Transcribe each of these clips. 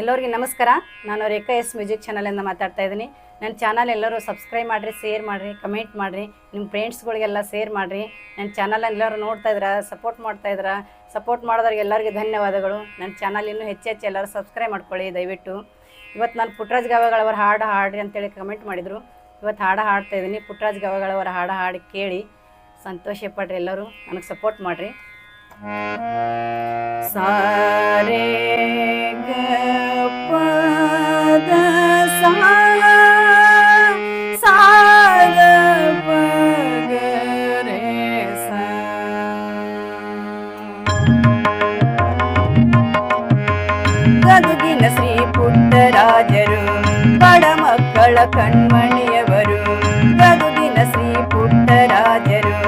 ಎಲ್ಲರಿಗೂ ನಮಸ್ಕಾರ. ನಾನು ರೇಖಾ ಎಸ್ ಮ್ಯೂಸಿಕ್ ಚಾನಲಿಂದ ಮಾತಾಡ್ತಾ ಇದ್ದೀನಿ. ನನ್ನ ಚಾನಲ್ ಎಲ್ಲರೂ ಸಬ್ಸ್ಕ್ರೈಬ್ ಮಾಡಿರಿ ಶೇರ್ ಮಾಡಿರಿ ಕಮೆಂಟ್ ಮಾಡಿರಿ. ನಿಮ್ಮ ಫ್ರೆಂಡ್ಸ್ಗಳಿಗೆಲ್ಲ ಶೇರ್ ಮಾಡಿರಿ. ನನ್ನ ಚಾನಲ್ ಎಲ್ಲರೂ ನೋಡ್ತಾ ಇದ್ರ ಸಪೋರ್ಟ್ ಮಾಡ್ತಾ ಇದ್ರ ಸಪೋರ್ಟ್ ಮಾಡೋದ್ರಿಗೆ ಎಲ್ಲರಿಗೂ ಧನ್ಯವಾದಗಳು. ನನ್ನ ಚಾನಲ್ ಇನ್ನೂ ಹೆಚ್ಚು ಹೆಚ್ಚು ಎಲ್ಲರೂ ಸಬ್ಸ್ಕ್ರೈಬ್ ಮಾಡ್ಕೊಳ್ಳಿ, ದಯವಿಟ್ಟು. ಇವತ್ತು ನಾನು ಪುಟ್ರಾಜ್ ಗವಾಗಳವರ ಹಾಡು ಹಾಡ್ರಿ ಅಂತೇಳಿ ಕಮೆಂಟ್ ಮಾಡಿದರು. ಇವತ್ತು ಹಾಡು ಹಾಡ್ತಾ ಇದ್ದೀನಿ. ಪುಟ್ರಾಜ್ ಗವಾಗಳವರ ಹಾಡು ಹಾಡಿ ಕೇಳಿ ಸಂತೋಷ ಪಡ್ರಿ ಎಲ್ಲರೂ. ನನಗೆ ಸಪೋರ್ಟ್ ಮಾಡಿರಿ. ಸಾರೆ ಪದ ಸಾರ ಪಗ ರೇ ಸಾ. ಗದುಗಿನ ಶ್ರೀ ಪುಟ್ಟರಾಜರು ಬಡ ಮಕ್ಕಳ ಕಣ್ಮಣಿಯವರು, ಗದುಗಿನ ಶ್ರೀ ಪುಟ್ಟರಾಜರು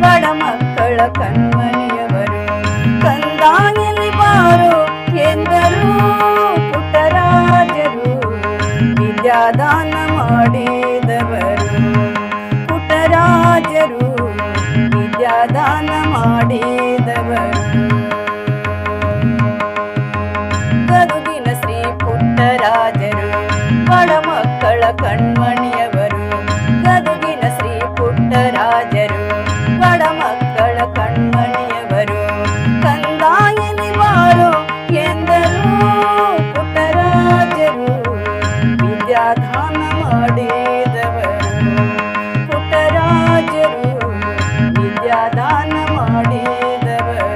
ಬಡ ಮಕ್ಕಳ ಕಣ್ಮಣಿಯವರು রাধা ವಿದ್ಯಾದಾನ ಮಾಡಿದವರು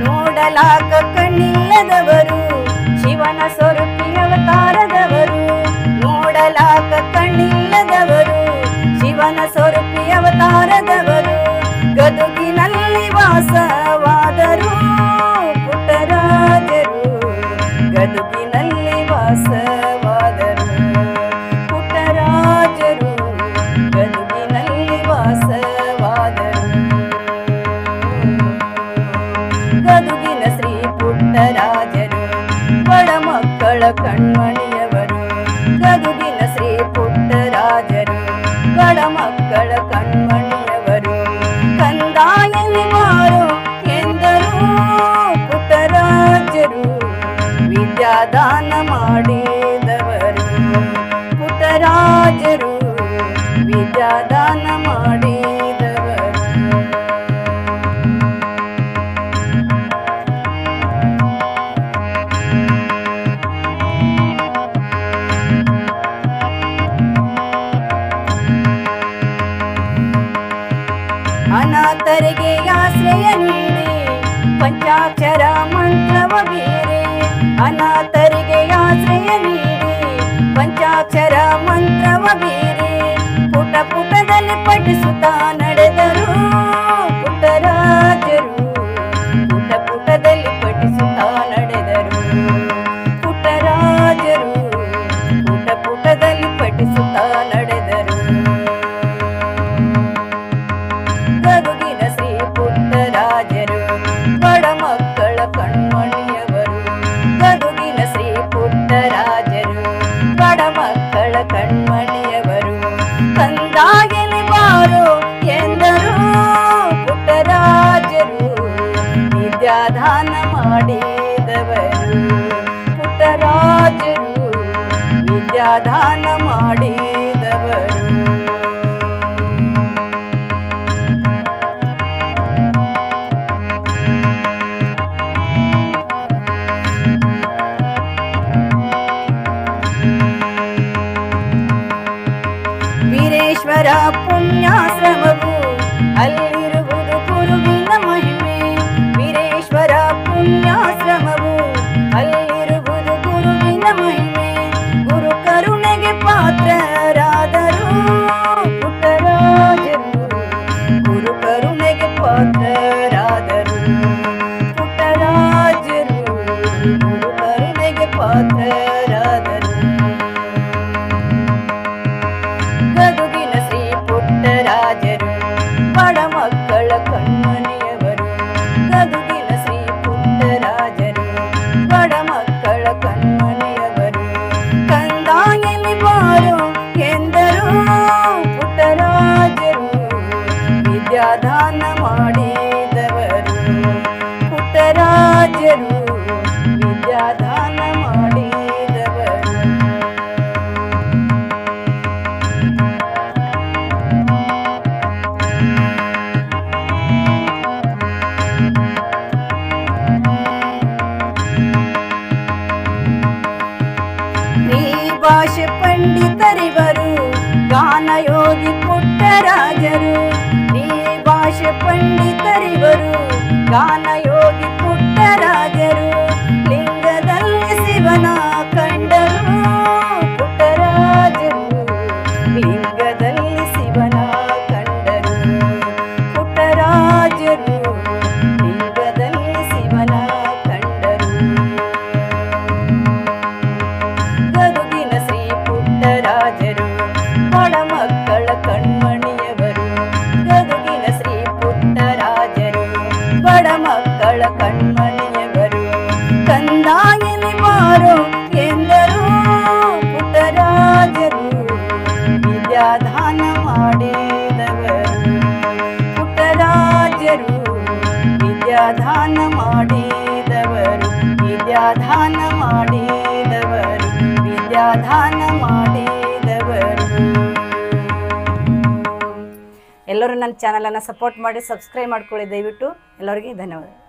ನೋಡಲಾಗ ಕಣ್ಣಿಲ್ಲದವರು ಕಣ್ಮಣಿಯವರು ಗದುಗಿನ ಶ್ರೀ ಪುಟ್ಟರಾಜರು ಬಡ ಮಕ್ಕಳ ಕಣ್ಮಣಿಯವರು ಕಂದಾಯಲಿ ಮಾರು ಎಂದರು ಪುಟ್ಟರಾಜರು ವಿದ್ಯಾದಾನ ಅನಾಥರಿಗೆ ಆಶ್ರಯ ನೀಡಿ ಪಂಚಾಕ್ಷರ ಮಂತ್ರವ ಬೀರಿ ಅನಾಥರಿಗೆ ಆಶ್ರಯ ನೀಡಿ ಪಂಚಾಕ್ಷರ ಮಂತ್ರವ ಬೀರಿ ಪುಟ ಪುಟದಲ್ಲಿ ಪಠಿಸುತ್ತಾ ವಿದ್ಯಾದಾನ ಮಾಡಿದವರು ఎందరో ఎందరో ಪುಟ್ಟರಾಜರು ವಿದ್ಯಾದಾನ ಮಾಡಿದವರು ಪುಟ್ಟರಾಜರು ವಿದ್ಯಾದಾನ ಮಾಡಿದವರು ನೀ ಭಾಷೆ ಪಂಡಿತರಿವರು ಗಾನಯೋಗಿ ಪುಟ್ಟರಾಜರು ಈ ಭಾಷೆ ಪಂಡಿತರಿವರು ಗಾನಯೋಗಿ ಮಾಡಿದವರು ವಿದ್ಯಾದಾನ ಮಾಡಿದವರು. ಎಲ್ಲರೂ ನನ್ನ ಚಾನಲನ್ನು ಸಪೋರ್ಟ್ ಮಾಡಿ ಸಬ್ಸ್ಕ್ರೈಬ್ ಮಾಡ್ಕೊಳ್ಳಿ ದಯವಿಟ್ಟು. ಎಲ್ಲರಿಗೆ ಧನ್ಯವಾದ.